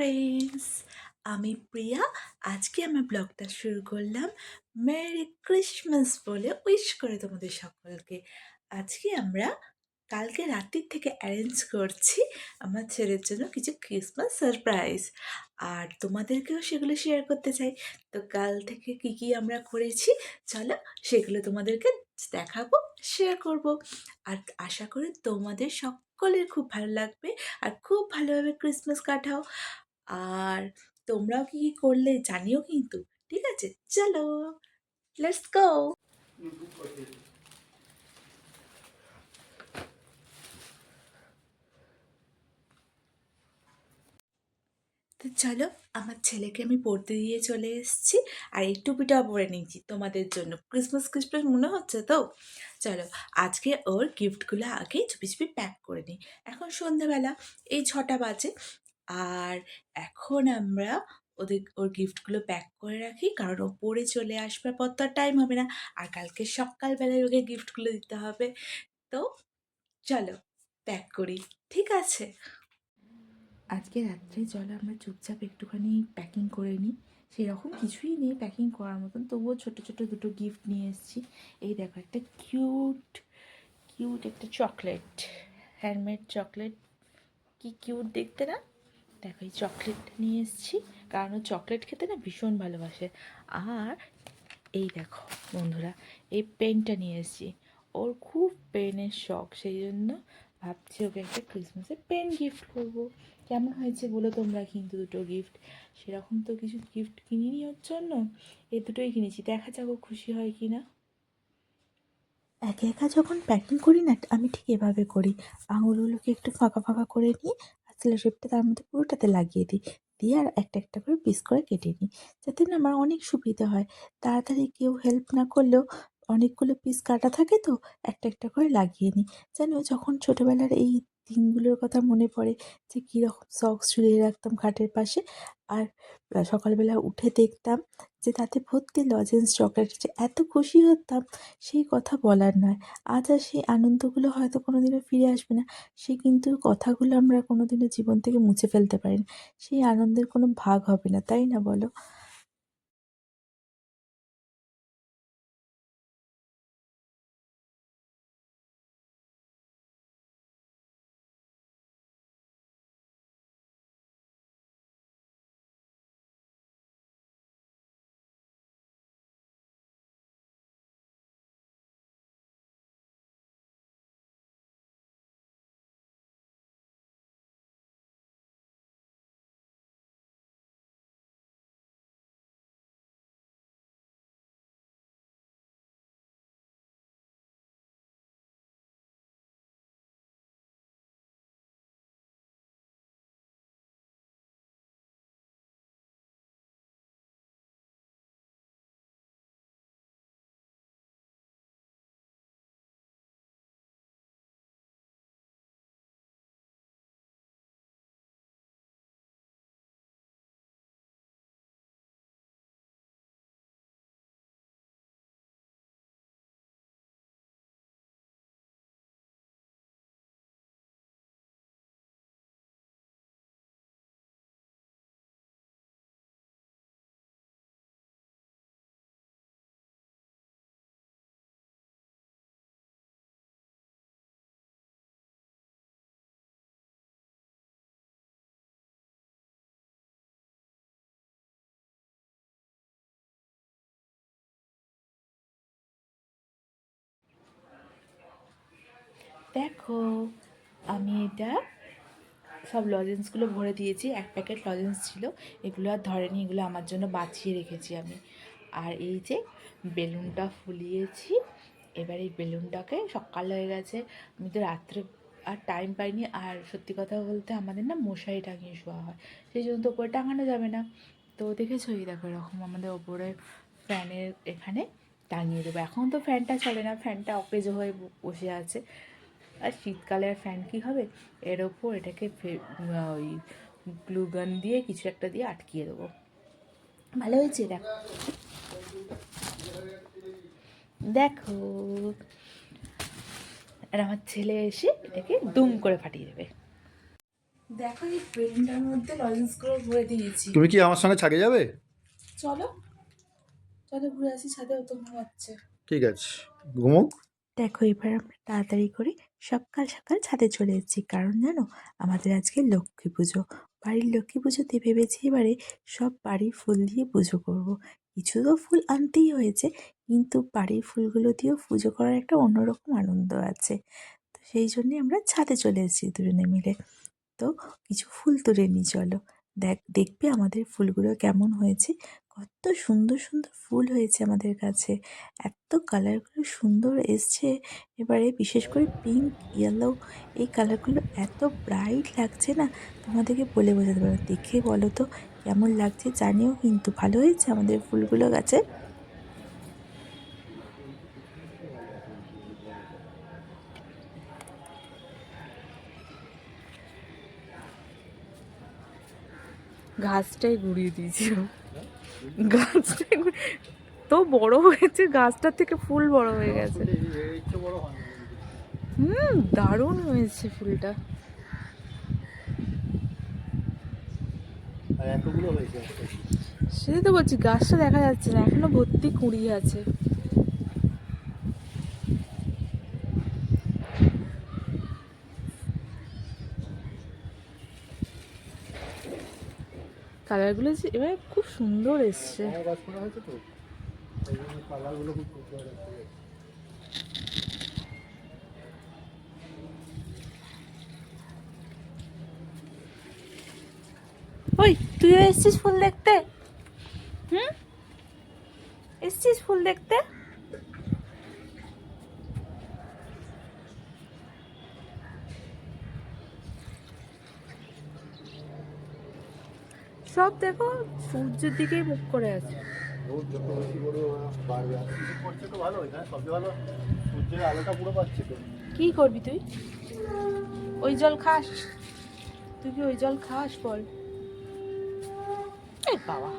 Friends আমি প্রিয়া। আজকে আমার ব্লগটা শুরু করলাম মেরি ক্রিসমাস বলে উইশ করে তোমাদের সকলকে। আজকে আমরা কালকে রাত্রির থেকে অ্যারেঞ্জ করছি আমার ছেলের জন্য কিছু ক্রিসমাস সারপ্রাইজ আর তোমাদেরকেও সেগুলো শেয়ার করতে চাই। তো কাল থেকে কি কি আমরা করেছি, চলো সেগুলো তোমাদেরকে দেখাবো শেয়ার করব। আর আশা করি তোমাদের সকলের খুব ভালো লাগবে। আর খুব ভালোভাবে ক্রিসমাস কাটাও। আর তোমরাও কি করলে জানিও কিন্তু, ঠিক আছে? চলো লেটস গো তো চলো, আমার ছেলেকে আমি পড়তে দিয়ে চলে এসেছি, আর এই টুপিটাও পরে নিয়েছি তোমাদের জন্য। ক্রিসমাস ক্রিসমাস মনে হচ্ছে তো? চলো, আজকে ওর গিফটগুলো আগে চুপি চুপি প্যাক করে নিই। এখন সন্ধ্যাবেলা, এই ছটা বাজে আর এখন আমরা ওদের, ওর গিফটগুলো প্যাক করে রাখি। কারণ ও পড়ে চলে আসবার পর তো আর টাইম হবে না। আর কালকে সকালবেলায় ওকে গিফটগুলো দিতে হবে। তো চলো প্যাক করি, ঠিক আছে? আজকে রাত্রে চলো আমরা চুপচাপ একটুখানি প্যাকিং করে নিই। সেরকম কিছুই নেই প্যাকিং করার মতন। তবুও ছোটো ছোটো দুটো গিফট নিয়ে এসেছি। এই দেখো, একটা কিউট কিউট একটা চকলেট হ্যান্ডমেড চকলেট কি কিউট দেখতে না? দেখো, এই চকলেটটা নিয়ে এসেছি। কারণ ও চকলেট খেতে না ভীষণ ভালোবাসে। আর এই দেখো বন্ধুরা, এই পেনটা নিয়ে এসেছি। ওর খুব পেনের শখ, সেই জন্য ভাবছি ওকে একটা ক্রিসমাসে পেন গিফট করব। কেমন হয়েছে বলো তোমরা কিন্তু দুটো গিফট সেরকম তো কিছু গিফট কিনিনি ওর জন্য। এই দুটোই কিনেছি। দেখা যাক ও খুশি হয় কি না একা একা যখন প্যাকিং করি না, আমি ঠিক এভাবে করি। আঙুলগুলোকে একটু ফাঁকা ফাঁকা করে নিই আর শেপটা তার মধ্যে পুরোটাতে লাগিয়ে দিই। দিয়ে আর একটা একটা করে পিস করে কেটে নিই। যাতে না আমার অনেক সুবিধা হয়। তাড়াতাড়ি কেউ হেল্প না করলেও অনেকগুলো পিস কাটা থাকে তো, একটা একটা করে লাগিয়ে নিই। জানো, যখন ছোটোবেলার এই দিনগুলোর কথা মনে পড়ে যে কীরকম সক্স ঝুলিয়ে রাখতাম খাটের পাশে, আর সকালবেলা উঠে দেখতাম যে তাতে ভর্তি লজেন্স চকলেট যে এত খুশি হতাম, সেই কথা বলার নয়। আজ আর সেই আনন্দগুলো হয়তো কোনো দিনও ফিরে আসবে না। সে কিন্তু কথাগুলো আমরা কোনো দিনও জীবন থেকে মুছে ফেলতে পারি না। সেই আনন্দের কোনো ভাগ হবে না, তাই না বলো? দেখো, আমি এটা সব লজেন্সগুলো ভরে দিয়েছি, এক প্যাকেট লজেন্স ছিল, এগুলো আর ধরেনি, এগুলো আমার জন্য বাঁচিয়ে রেখেছি আমি। আর এই যে বেলুনটা ফুলিয়েছি, এবার এই বেলুনটাকে সকাল হয়ে গেছে, আমি তো রাত্রে আর টাইম পাইনি, আর সত্যি কথা বলতে আমাদের না মশারি টাঙিয়ে শোয়া হয়, সেই জন্য তো ওপরে টাঙানো যাবে না। তো দেখেছ, এই দেখো, এরকম আমাদের ওপরে ফ্যানের এখানে টাঙিয়ে দেবো। এখন তো ফ্যানটা চলে না ফ্যানটা অকেজ হয়ে বসে আছে। আর শীতকালে আর ফ্যান কী হবে? এর ওপর এটাকে ওই গ্লুগান দিয়ে কিছু একটা দিয়ে আটকিয়ে দেবো। ভালো হয়েছে? দেখো। দেখো। আর আমার ছেলে এসে এটাকে দুম করে ফাটিয়ে দেবে। দেখো এই পেনটার মধ্যে লজেন্সগুলো ভরে দিয়েছি। তুমি কি আমার সঙ্গে ছাগে যাবে? চলো। চলো ঘুরে আসি ছাদে ও অত ঘুমাচ্ছে। ঠিক আছে। ঘুমুক। দেখো এবার আমরা তাড়াতাড়ি করে সকাল সকাল ছাদে চলে এসেছি। কারণ জানো, আমাদের আজকে লক্ষ্মী পুজো। বাড়ির লক্ষ্মী পুজোতে ভেবেছি এবারে সব বাড়ির ফুল দিয়ে পুজো করব। কিছু তো ফুল আনতেই হয়েছে, কিন্তু বাড়ির ফুলগুলো দিয়েও পুজো করার একটা অন্যরকম আনন্দ আছে। তো সেই জন্যে আমরা ছাদে চলে এসেছি দুজনে মিলে। তো কিছু ফুল তুলে নিই, চলো। দেখ, দেখবে আমাদের ফুলগুলো কেমন হয়েছে। কত সুন্দর সুন্দর ফুল হয়েছে আমাদের কাছে। এত কালারগুলো সুন্দর এসছে। এবারে বিশেষ করে পিঙ্ক ইয়েলো এই কালারগুলো এত ব্রাইট লাগছে না? তোমাদেরকে বলে বোঝাতে পারো দেখে বলো তো, কেমন লাগছে জানিও কিন্তু। ভালো হয়েছে আমাদের ফুলগুলো গাছে? গাছটাই গুড়িয়ে দিয়েছিল। গুড়িয়ে তো বড় হয়েছে গাছটার থেকে ফুল বড় হয়ে গেছে। হুম দারুণ হয়েছে ফুলটা। সেটাই তো বলছি গাছটা দেখা যাচ্ছে না এখনও ভর্তি কুড়ি আছে। কালারগুলো যে এবার খুব সুন্দর এসছে। ওই তুইও এসছিস ফুল দেখতে? হুম? এসছিস ফুল দেখতে? সব দেখো, সূর্যের দিকেই মুখ করে আছে। কি করবি তুই? ওই জল খাস। তুই কি ওই জল খাস বল? এ বাবা।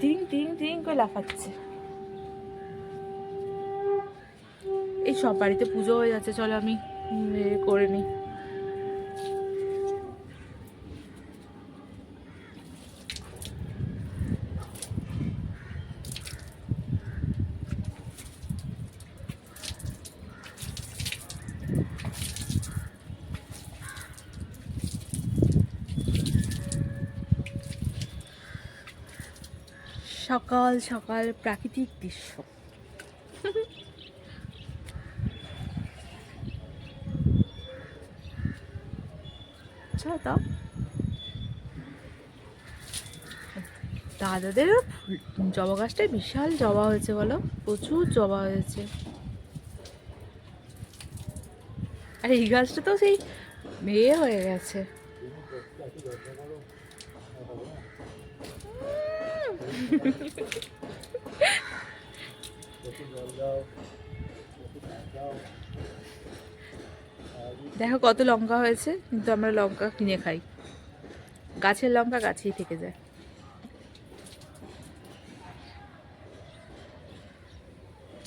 তিং তিং তিং করে লাফাচ্ছে। এই সব বাড়িতে পুজো হয়ে যাচ্ছে, চলো আমি করে নিই। সকাল সকাল প্রাকৃতিক দৃশ্য। আচ্ছা ফুল- জবা গাছটায় বিশাল জবা হয়েছে বলো। প্রচুর জবা হয়েছে। আর এই গাছটা তো সেই মেয়ে হয়ে গেছে। দেখো কত লঙ্কা হয়েছে, কিন্তু আমরা লঙ্কা কিনে খাই। গাছের লঙ্কা গাছেই থেকে যায়।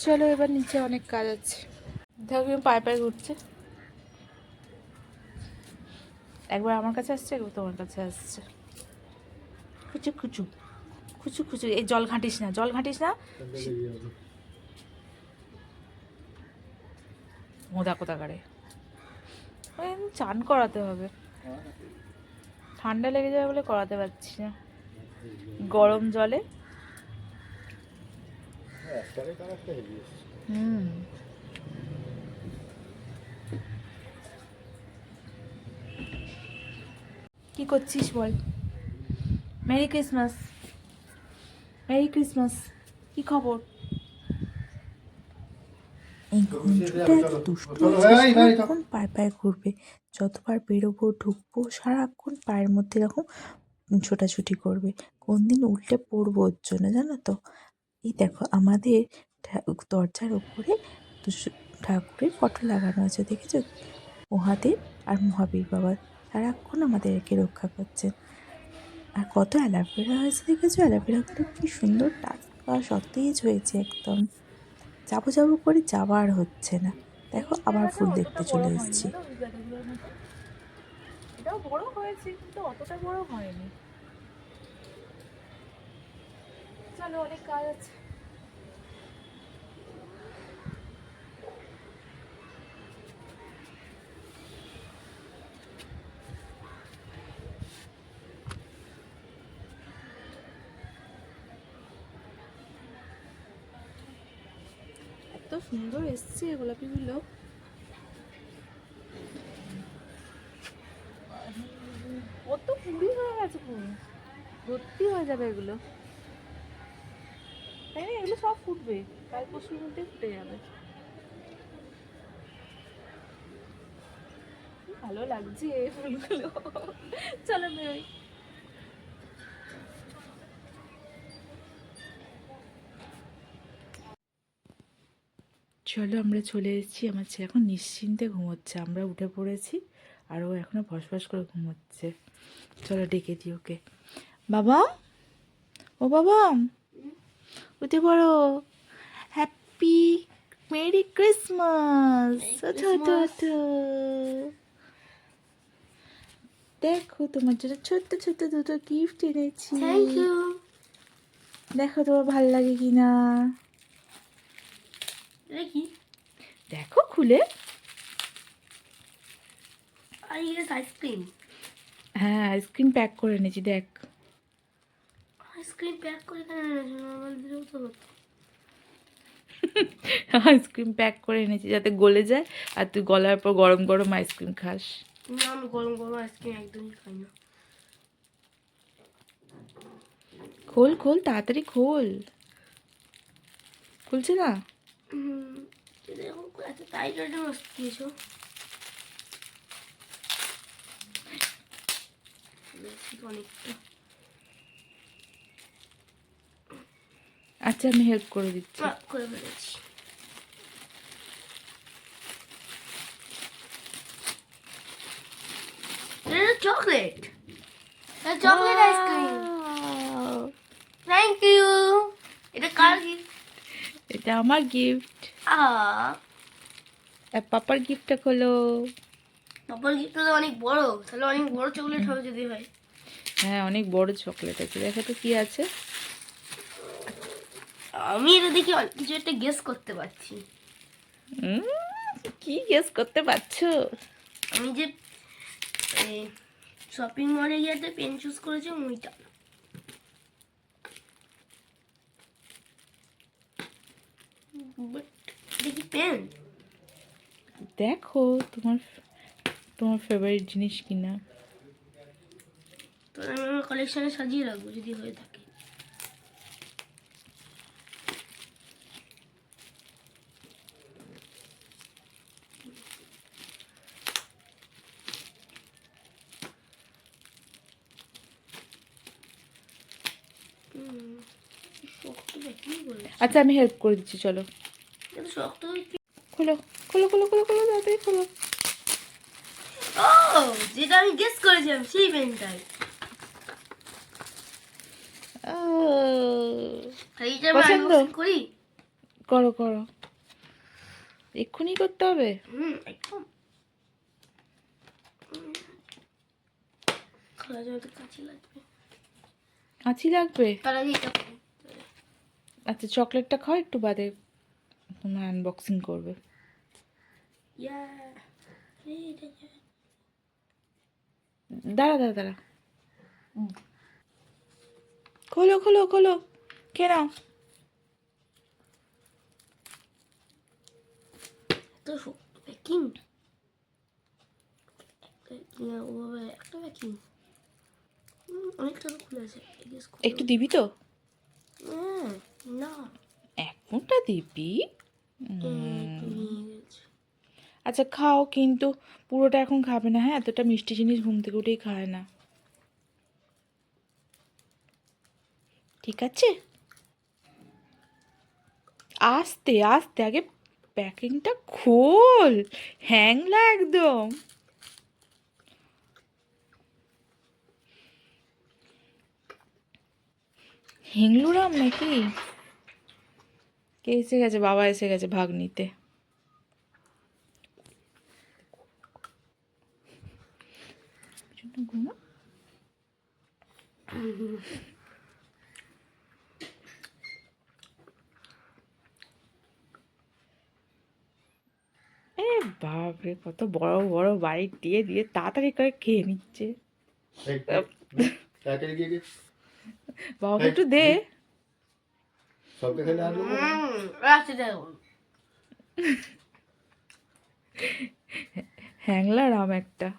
চলো এবার নিচে অনেক কাজ আছে। দেখো পায়ে পায়ে ঘুরছে। একবার আমার কাছে আসছে, একবার তোমার কাছে আসছে। খুচু খুচু খুচু খুচু, এই জল ঘাঁটিস না, জল ঘাঁটিস না। মোদা কোথাকারে চান করাতে হবে। ঠান্ডা লেগে যাবে বলে করাতে পারছি না। গরম জলে। হুম। কি করছিস বল? Merry Christmas. Merry Christmas. কি খবর? এই ঘুমচুটা এত দুষ্ট সারাক্ষণ পায়ে পায়ে ঘুরবে যতবার বেরোবো ঢুকবো সারাক্ষণ পায়ের মধ্যে এরকম ছোটাছুটি করবে। কোন দিন উল্টে পড়ব ওর জন্য জানো তো? এই দেখো আমাদের ঠা- দরজার ওপরে দুশো- ঠাকুরের ফটো লাগানো আছে দেখেছ? মহাদেব আর মহাবীর বাবা সারাক্ষণ আমাদেরকে রক্ষা করছেন। আর কত অ্যালোভেরা হয়েছে দেখেছ? অ্যালোভেরাগুলো কী সুন্দর টাটকা সতেজ হয়েছে একদম। যাব যাব করে যাওয়ার হচ্ছে না। দেখো আবার ফুল দেখতে চলে এসেছি। হয়েছে, কিন্তু অতটা বড় হয়নি। চলো অনেক কাজ আছে। সুন্দর এসছে গোলাপিগুলো কত কুড়ি হয়ে গেছে পুরো ভর্তি হয়ে যাবে এগুলো। তাই না? এগুলো সব ফুটবে। কাল পরশুর মধ্যে ফুটে যাবে। ভালো লাগছে ফুলগুলো। চলো বেরোই। চলো আমরা চলে এসেছি। আমার ছেলে এখন নিশ্চিন্তে ঘুমোচ্ছে। আমরা উঠে পড়েছি আর ও এখনও ফসফস করে ঘুমোচ্ছে। চলো ডেকে দিই ওকে। বাবা? ও বাবা? উঠে পড়ো। হ্যাপি মেরি ক্রিসমাস দেখো তোমার জন্য ছোট্ট ছোট্ট দুটো গিফট এনেছি। দেখো তোমার ভালো লাগে কি কি দেখো খুলে। আইসক্রিম হ্যাঁ আইসক্রিম প্যাক করে এনেছি দেখ। আইসক্রিম প্যাক করে আইসক্রিম প্যাক করে এনেছি যাতে গলে যায় আর তুই গলার পর গরম গরম আইসক্রিম খাস। না আমি গরম গরম আইসক্রিম একদমই খাই না। খোল খোল তাড়াতাড়ি খোল। খুলছে না? এত টাইট টাইট দিয়েছ আচ্ছা আমি হেল্প করে দিচ্ছি। করে ফেলেছি। এটা chocolate chocolate ice cream Wow! Thank you এটা কার গিফট এটা আমার গিফট আ পাপার গিফটটা খোলো। পাপার গিফট তো অনেক বড় তাহলে অনেক বড় চকলেট হবে যদি হয়। হ্যাঁ অনেক বড় চকলেট আছে। দেখো তো কি আছে। আমি এটা দেখি কিছু একটা গেস করতে পারছি। কি গেস করতে পারছ? আমি যে শপিং মলে গিয়ে একটা পেন চুজ করেছি ওইটা। দেখি পেন দেখো তোমার তোমার ফেভারিট জিনিস কিনা? তো আমি আমার কালেকশনে সাজিয়ে রাখব যদি হয়ে থাকে হুম, শক্ত ব্যাকিং বলে আচ্ছা আমি হেল্প করে দিচ্ছি চলো। খোলো খোলো খোলো খোলো খোলো তাড়াতাড়ি খোলো। ও যেটা আমি গেস করেছিলাম সেই পেনটাই। পছন্দ? করি? করো করো। এক্ষুনি করতে হবে? কাছে লাগবে। কাঁচি লাগবে? তার আগে এটা করি। আচ্ছা চকলেটটা খাও একটু বাদে তোমার আনবক্সিং করবে। দাঁড়া দাঁড়া দাঁড়া। খোলো খোলো খোলো কে নাও। শক্ত প্যাকিং। একটা প্যাকিং। অনেকটা খুলে আছে একটু দিবি তো? না। মুঠটা দিবি? আচ্ছা খাও কিন্তু পুরোটা এখন খাবে না হ্যাঁ? এতটা মিষ্টি জিনিস ঘুম থেকে উঠেই খায় না। ঠিক আছে? আস্তে আস্তে আগে প্যাকিংটা খোল। হ্যাংলা একদম। হিংলুরাম নাকি? কে এসে গেছে? বাবা এসে গেছে ভাগ নিতে এ বাপরে, কত বড় বড় বাইট দিয়ে দিয়ে তাড়াতাড়ি করে খেয়ে নিচ্ছে এই, তাড়াতাড়ি গিয়ে গিয়ে বাবাকে একটু দে। সবকে খেলে আর হ্যাংলা রাম একটা।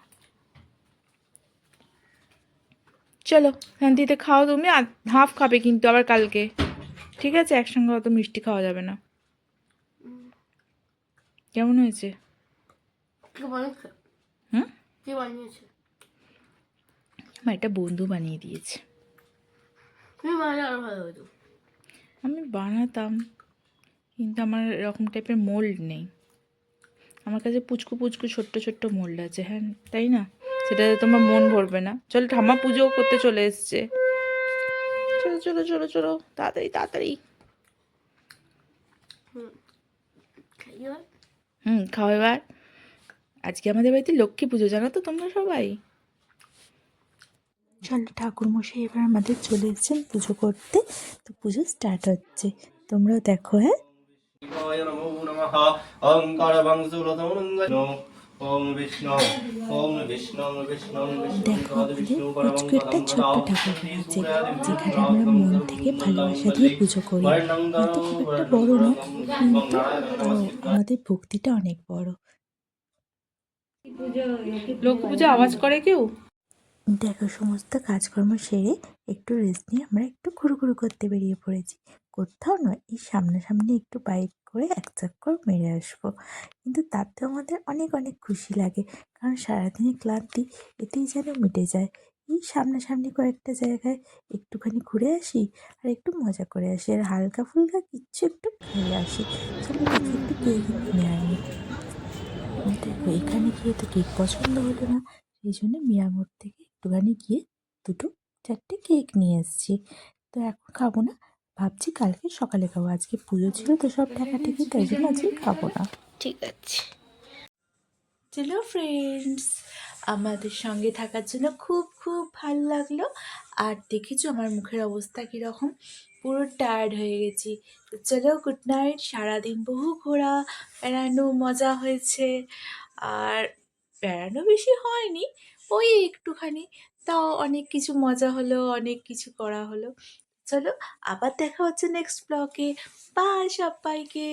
চলো শান্তিতে খাও তুমি আর হাফ খাবে কিন্তু আবার কালকে। ঠিক আছে? একসঙ্গে অত মিষ্টি খাওয়া যাবে না। কেমন হয়েছে? কে হুম? কে একটা বন্ধু বানিয়ে দিয়েছে। ভালো হতো আমি বানাতাম, কিন্তু আমার এরকম টাইপের মোল্ড নেই। আমার কাছে পুচকু পুচকু ছোট্ট ছোট্ট মোল্ড আছে হ্যাঁ তাই না? সেটাতে তোমার মন ভরবে না। চলো ঠাম্মা পুজো করতে চলে এসছে। চলো চলো চলো চলো, তাড়াতাড়ি তাড়াতাড়ি। হুম, খাও এবার। আজকে আমাদের বাড়িতে লক্ষ্মী পুজো, জানো তো তোমরা সবাই? চলো ঠাকুরমশাই এবার আমাদের চলে এসেছেন পুজো করতে। তো পুজো স্টার্ট হচ্ছে। তোমরাও দেখো হ্যাঁ? শিবায় নমো নমঃ। ওঙ্কার বংশুরতমনঙ্গন ওম বিষ্ণু ওম বিষ্ণু বিষ্ণু দেখো একটা ছোট্ট ঠাকুর আছে যেখানে আমরা মন থেকে ভালোবাসা দিয়ে পুজো করি। হয়তো খুব একটা বড় না কিন্তু তাও আমাদের ভক্তিটা অনেক বড়। লক্ষ্মী পুজো আওয়াজ করে কেউ? দেখো, সমস্ত কাজকর্ম সেরে একটু রেস্ট নিয়ে আমরা একটু ঘুরু করতে বেরিয়ে পড়েছি। কোথাও নয়, এই সামনাসামনি একটু বাইক করে এক চক্কর মেরে আসব। কিন্তু তাতে আমাদের অনেক অনেক খুশি লাগে, কারণ সারাদিনের ক্লান্তি এতেই যেন মিটে যায়। এই সামনাসামনি কয়েকটা জায়গায় একটুখানি ঘুরে আসি আর একটু মজা করে আসি। আর হালকা ফুলকা কিচ্ছু একটু খেয়ে আসি। একটু কেক কিনে আনি। দেখো, এখানে গিয়ে তো কেক পছন্দ হলো না, সেই জন্য মিয়ামোড় থেকে একটুখানি গিয়ে দুটো চারটে কেক নিয়ে এসেছি। তো এখন খাব না ভাবছি কালকে সকালে খাব। আজকে পুজো ছিল তো সব টাকা টেকে তাই জন্য আজকে খাব না। ঠিক আছে। চলো ফ্রেন্ডস আমাদের সঙ্গে থাকার জন্য খুব খুব ভালো লাগল। আর দেখেছ আমার মুখের অবস্থা কীরকম? পুরো টায়ার্ড হয়ে গেছি। তো চলো গুড নাইট সারাদিন বহু ঘোরা বেড়ানো মজা হয়েছে। আর বেড়ানো বেশি হয়নি ওই একটুখানি। তাও অনেক কিছু মজা হলো, অনেক কিছু করা হলো। চলো আবার দেখা হচ্ছে নেক্সট ব্লগে বা সবাইকে।